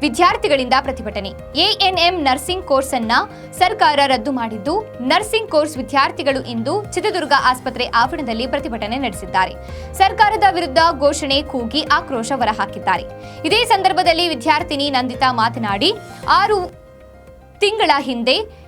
ವಿದ್ಯಾರ್ಥಿಗಳಿಂದ ಪ್ರತಿಭಟನೆ. ANM nursing course ಅನ್ನ ಸರ್ಕಾರ ರದ್ದು ಮಾಡಿದ್ದು. ನರ್ಸಿಂಗ್ ಕೋರ್ಸ್ ವಿದ್ಯಾರ್ಥಿಗಳು ಇಂದು ಚಿತ್ರದುರ್ಗ ಆಸ್ಪತ್ರೆ ಆವರಣದಲ್ಲಿ ಪ್ರತಿಭಟನೆ ನಡೆಸಿದ್ದಾರೆ. ಸರ್ಕಾರದ ವಿರುದ್ಧ ಘೋಷಣೆ ಕೂಗಿ ಆಕ್ರೋಶ ಹೊರಹಾಕಿದ್ದಾರೆ. ಇದೇ ಸಂದರ್ಭದಲ್ಲಿ ವಿದ್ಯಾರ್ಥಿನಿ ನಂದಿತಾ ಮಾತನಾಡಿ, ಆರು ತಿಂಗಳ ಹಿಂದೆ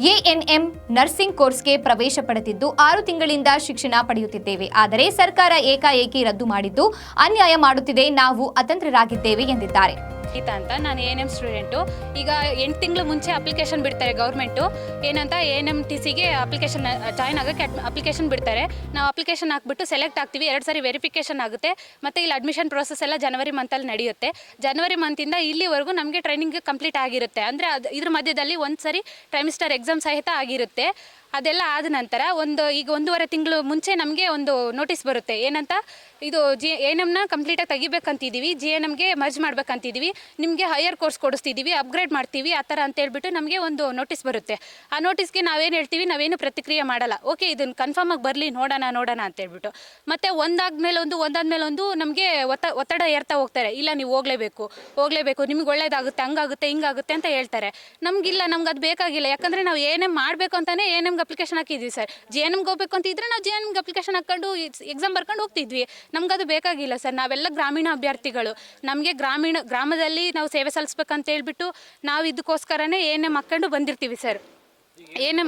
ಎಎನ್ಎಂ ನರ್ಸಿಂಗ್ ಕೋರ್ಸ್ಗೆ ಪ್ರವೇಶ ಪಡೆದಿದ್ದು ಆರು ತಿಂಗಳಿಂದ ಶಿಕ್ಷಣ ಪಡೆಯುತ್ತಿದ್ದೇವೆ. ಆದರೆ ಸರ್ಕಾರ ಏಕಾಏಕಿ ರದ್ದು ಮಾಡಿದ್ದು ಅನ್ಯಾಯ ಮಾಡುತ್ತಿದೆ. ನಾವು ಅತಂತ್ರರಾಗಿದ್ದೇವೆ ಎಂದಿದ್ದಾರೆ. ಗೀತಾ ಅಂತ. ನಾನು ಎ ಎನ್ ಎಂ ಸ್ಟೂಡೆಂಟು ಈಗ ಎಂಟು ತಿಂಗಳು ಮುಂಚೆ ಅಪ್ಲಿಕೇಶನ್ ಬಿಡ್ತಾರೆ ಗೌರ್ಮೆಂಟು. ಏನಂತ ಎ ಎನ್ ಎಂ ಟಿ ಸಿಗೆ ಅಪ್ಲಿಕೇಶನ್ ಜಾಯ್ನ್ ಆಗೋಕ್ಕೆ ಅಪ್ಲಿಕೇಶನ್ ಬಿಡ್ತಾರೆ. ನಾವು ಅಪ್ಲಿಕೇಶನ್ ಹಾಕ್ಬಿಟ್ಟು ಸೆಲೆಕ್ಟ್ ಆಗ್ತೀವಿ. ಎರಡು ಸಾರಿ ವೆರಿಫಿಕೇಷನ್ ಆಗುತ್ತೆ. ಮತ್ತು ಇಲ್ಲಿ ಅಡ್ಮಿಷನ್ ಪ್ರೋಸೆಸ್ ಎಲ್ಲ ಜನವರಿ ಮಂತಲ್ಲಿ ನಡೆಯುತ್ತೆ. ಜನವರಿ ಮಂತಿಂದ ಇಲ್ಲಿವರೆಗೂ ನಮಗೆ ಟ್ರೈನಿಂಗ್ ಕಂಪ್ಲೀಟ್ ಆಗಿರುತ್ತೆ. ಅಂದರೆ ಅದು, ಇದ್ರ ಮಧ್ಯದಲ್ಲಿ ಒಂದು ಸರಿ ಟ್ರೈಮಿಸ್ಟರ್ ಎಕ್ಸಾಮ್ ಸಹಿತ ಆಗಿರುತ್ತೆ. ಅದೆಲ್ಲ ಆದ ನಂತರ ಒಂದು, ಈಗ ಒಂದೂವರೆ ತಿಂಗಳು ಮುಂಚೆ ನಮಗೆ ಒಂದು ನೋಟಿಸ್ ಬರುತ್ತೆ. ಏನಂತ, ಇದು ಜಿ ಎನ್ ಎಮ್ನ ಕಂಪ್ಲೀಟಾಗಿ ತೆಗಿಬೇಕಂತಿದ್ದೀವಿ ಜಿ ಎನ್ ಎಮ್ಗೆ ಮರ್ಜ್ ಮಾಡ್ಬೇಕಂತಿದ್ದೀವಿ ನಿಮಗೆ ಹೈಯರ್ ಕೋರ್ಸ್ ಕೊಡಿಸ್ತಿದ್ದೀವಿ ಅಪ್ಗ್ರೇಡ್ ಮಾಡ್ತೀವಿ, ಆ ಥರ ಅಂತ ಹೇಳ್ಬಿಟ್ಟು ನಮಗೆ ಒಂದು ನೋಟಿಸ್ ಬರುತ್ತೆ. ಆ ನೋಟಿಸ್ಗೆ ನಾವೇನು ಹೇಳ್ತೀವಿ, ನಾವೇನು ಪ್ರತಿಕ್ರಿಯೆ ಮಾಡಲ್ಲ. ಓಕೆ ಇದನ್ನು ಕನ್ಫರ್ಮ್ ಆಗಿ ಬರಲಿ, ನೋಡೋಣ ನೋಡೋಣ ಅಂತ ಹೇಳ್ಬಿಟ್ಟು ಮತ್ತೆ ಒಂದಾದ್ಮೇಲೆ ಒಂದು ಒಂದಾದ್ಮೇಲೆ ಒಂದು ನಮಗೆ ಒತ್ತ ಒತ್ತಡ ಏರ್ತಾ ಹೋಗ್ತಾರೆ. ಇಲ್ಲ, ನೀವು ಹೋಗಲೇಬೇಕು ಹೋಗಲೇಬೇಕು, ನಿಮ್ಗೆ ಒಳ್ಳೇದಾಗುತ್ತೆ, ಹಂಗಾಗುತ್ತೆ, ಹಿಂಗಾಗುತ್ತೆ ಅಂತ ಹೇಳ್ತಾರೆ. ನಮಗಿಲ್ಲ, ನಮ್ಗೆ ಅದು ಬೇಕಾಗಿಲ್ಲ. ಯಾಕಂದರೆ ನಾವು ಏನೇ ಮಾಡಬೇಕು ಅಂತಲೇ ಎ ಎಮ್ಗೆ ಅಪ್ಲಿಕೇಶನ್ ಹಾಕಿದ್ವಿ ಸರ್. ಜೆ ಎನ್ ಎಮ್ಗೆ ಹೋಗ್ಬೇಕು ಅಂತ ಇದ್ರೆ ನಾವು ಜೆ ಎನ್ ಅಪ್ಲಿಕೇಶನ್ ಹಾಕೊಂಡು ಎಕ್ಸಾಮ್ ಬರ್ಕೊಂಡು ಹೋಗ್ತಿದ್ವಿ. ನಮ್ಗೆ ಅದು ಬೇಕಾಗಿಲ್ಲ ಸರ್. ನಾವೆಲ್ಲ ಗ್ರಾಮೀಣ ಅಭ್ಯರ್ಥಿಗಳು ನಮಗೆ ಗ್ರಾಮೀಣ, ಗ್ರಾಮದಲ್ಲಿ ನಾವು ಸೇವೆ ಸಲ್ಲಿಸ್ಬೇಕಂತ ಹೇಳ್ಬಿಟ್ಟು ನಾವು ಇದಕ್ಕೋಸ್ಕರನೇ ಏನೇ ಮಕ್ಕಂಡು ಬಂದಿರ್ತೀವಿ ಸರ್. ಏನೇ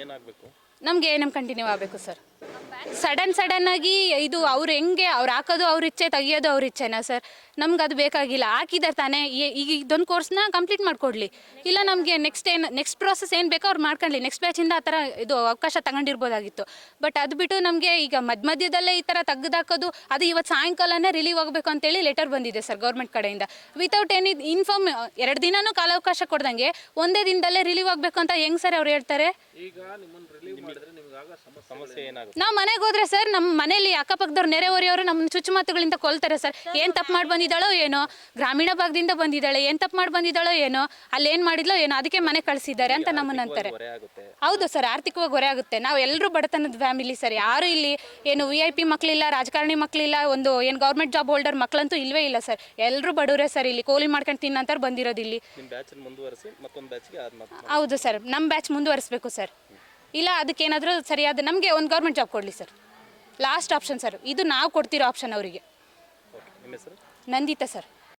ಏನಾಗಬೇಕು? ನಮಗೆ ಎ ಕಂಟಿನ್ಯೂ ಆಗಬೇಕು ಸರ್. ಸಡನ್ ಸಡನ್ ಆಗಿ ಇದು ಅವ್ರು ಹೆಂಗೆ ಅವ್ರು ಹಾಕೋದು ಅವ್ರ ಇಚ್ಛೆ ತೆಗಿಯೋದು ಅವ್ರ ಇಚ್ಛೆನಾ ಸರ್? ನಮ್ಗೆ ಅದು ಬೇಕಾಗಿಲ್ಲ. ಹಾಕಿದಾರೆ ತಾನೇ. ಈ- ಈಗ ಇದೊಂದು ಕೋರ್ಸ್ನ ಕಂಪ್ಲೀಟ್ ಮಾಡಿಕೊಡ್ಲಿ. ಇಲ್ಲ ನಮಗೆ ನೆಕ್ಸ್ಟ್ ಏನು ನೆಕ್ಸ್ಟ್ ಪ್ರೋಸೆಸ್ ಏನು ಬೇಕೋ ಅವ್ರು ಮಾಡ್ಕೊಳ್ಳಿ ನೆಕ್ಸ್ಟ್ ಬ್ಯಾಚಿಂದ ಆ ಥರ ಇದು ಅವಕಾಶ ತಗೊಂಡಿರ್ಬೋದಾಗಿತ್ತು. ಬಟ್ ಅದು ಬಿಟ್ಟು ನಮಗೆ ಈಗ ಮಧ್ಯ ಮಧ್ಯದಲ್ಲೇ ಈ ಥರ ತೆಗ್ದಾಕೋದು ಅದು ಇವತ್ತು ಸಾಯಂಕಾಲನೇ ರಿಲೀವ್ ಆಗಬೇಕು ಅಂತೇಳಿ ಲೆಟರ್ ಬಂದಿದೆ ಸರ್ ಗೌರ್ಮೆಂಟ್ ಕಡೆಯಿಂದ. ವಿತೌಟ್ ಎನಿ ಇನ್ಫಾರ್ಮ್ ಎರಡು ದಿನನೂ ಕಾಲಾವಕಾಶ ಕೊಡ್ದಂಗೆ ಒಂದೇ ದಿನದಲ್ಲೇ ರಿಲೀವ್ ಆಗಬೇಕು ಅಂತ ಹೆಂಗೆ ಸರ್ ಅವ್ರು ಹೇಳ್ತಾರೆ? ಸಮಸ್ಯೆ ಏನಾಗುತ್ತೆ? ನಾವು ಮನೆಗೆ ಹೋದ್ರೆ ಸರ್ ನಮ್ಮ ಮನೇಲಿ ಅಕ್ಕಪಕ್ಕದವ್ರು ನೆರೆಹೊರೆಯವರು ನಮ್ಮ ಚುಚ್ಚುಮಾತುಗಳಿಂದ ಕೊಲ್ತಾರೆ ಸರ್. ಏನು ತಪ್ಪು ಮಾಡಿ ಬಂದಿದ್ದಾಳೋ ಏನೋ ಗ್ರಾಮೀಣ ಭಾಗದಿಂದ ಬಂದಿದ್ದಾಳೆ ಏನು ತಪ್ಪು ಮಾಡಿ ಬಂದಿದ್ದಾಳೋ ಏನೋ ಅಲ್ಲಿ ಏನು ಮಾಡಿದ್ಲೋ ಏನೋ ಅದಕ್ಕೆ ಮನೆ ಕಳಿಸಿದ್ದಾರೆ ಅಂತ ನಮ್ಮನ್ನ ಅಂತಾರೆ ಹೊರೆ ಆಗುತ್ತೆ. ಹೌದು ಸರ್ ಆರ್ಥಿಕವಾಗಿ ಹೊರೆ ಆಗುತ್ತೆ. ನಾವು ಎಲ್ಲರೂ ಬಡತನದ ಫ್ಯಾಮಿಲಿ ಸರ್. ಯಾರು ಇಲ್ಲಿ ಏನು ವಿ ಐ ಪಿ ಮಕ್ಳಿಲ್ಲ ರಾಜಕಾರಣಿ ಮಕ್ಳಿಲ್ಲ ಒಂದು ಏನು ಗೌರ್ಮೆಂಟ್ ಜಾಬ್ ಹೋಲ್ಡರ್ ಮಕ್ಕಳಂತೂ ಇಲ್ವೇ ಇಲ್ಲ ಸರ್. ಎಲ್ಲರೂ ಬಡವರೇ ಸರ್ ಇಲ್ಲಿ. ಕೋಲಿ ಮಾಡ್ಕೊಂಡು ತಿನ್ನಂತಾರೆ ಬಂದಿರೋದು ಇಲ್ಲಿ. ನಿಮ್ಮ ಬ್ಯಾಚನ್ನು ಮುಂದುವರಿಸಿ ಮತ್ತೊಂದು ಬ್ಯಾಚ್ಗೆ ಅದು ಮತ್ತೆ ಹೌದು ಸರ್ ನಮ್ಮ ಬ್ಯಾಚ್ ಮುಂದುವರಿಸಬೇಕು ಸರ್. ಇಲ್ಲ ಅದಕ್ಕೇನಾದರೂ ಸರಿಯಾದ ನಮಗೆ ಒಂದು ಗೌರ್ಮೆಂಟ್ ಜಾಬ್ ಕೊಡಲಿ ಸರ್ ಲಾಸ್ಟ್ ಆಪ್ಷನ್ ಸರ್ ಇದು ನಾವು ಕೊಡ್ತಿರೋ ಆಪ್ಷನ್ ಅವರಿಗೆ. ನಂದಿತಾ ಸರ್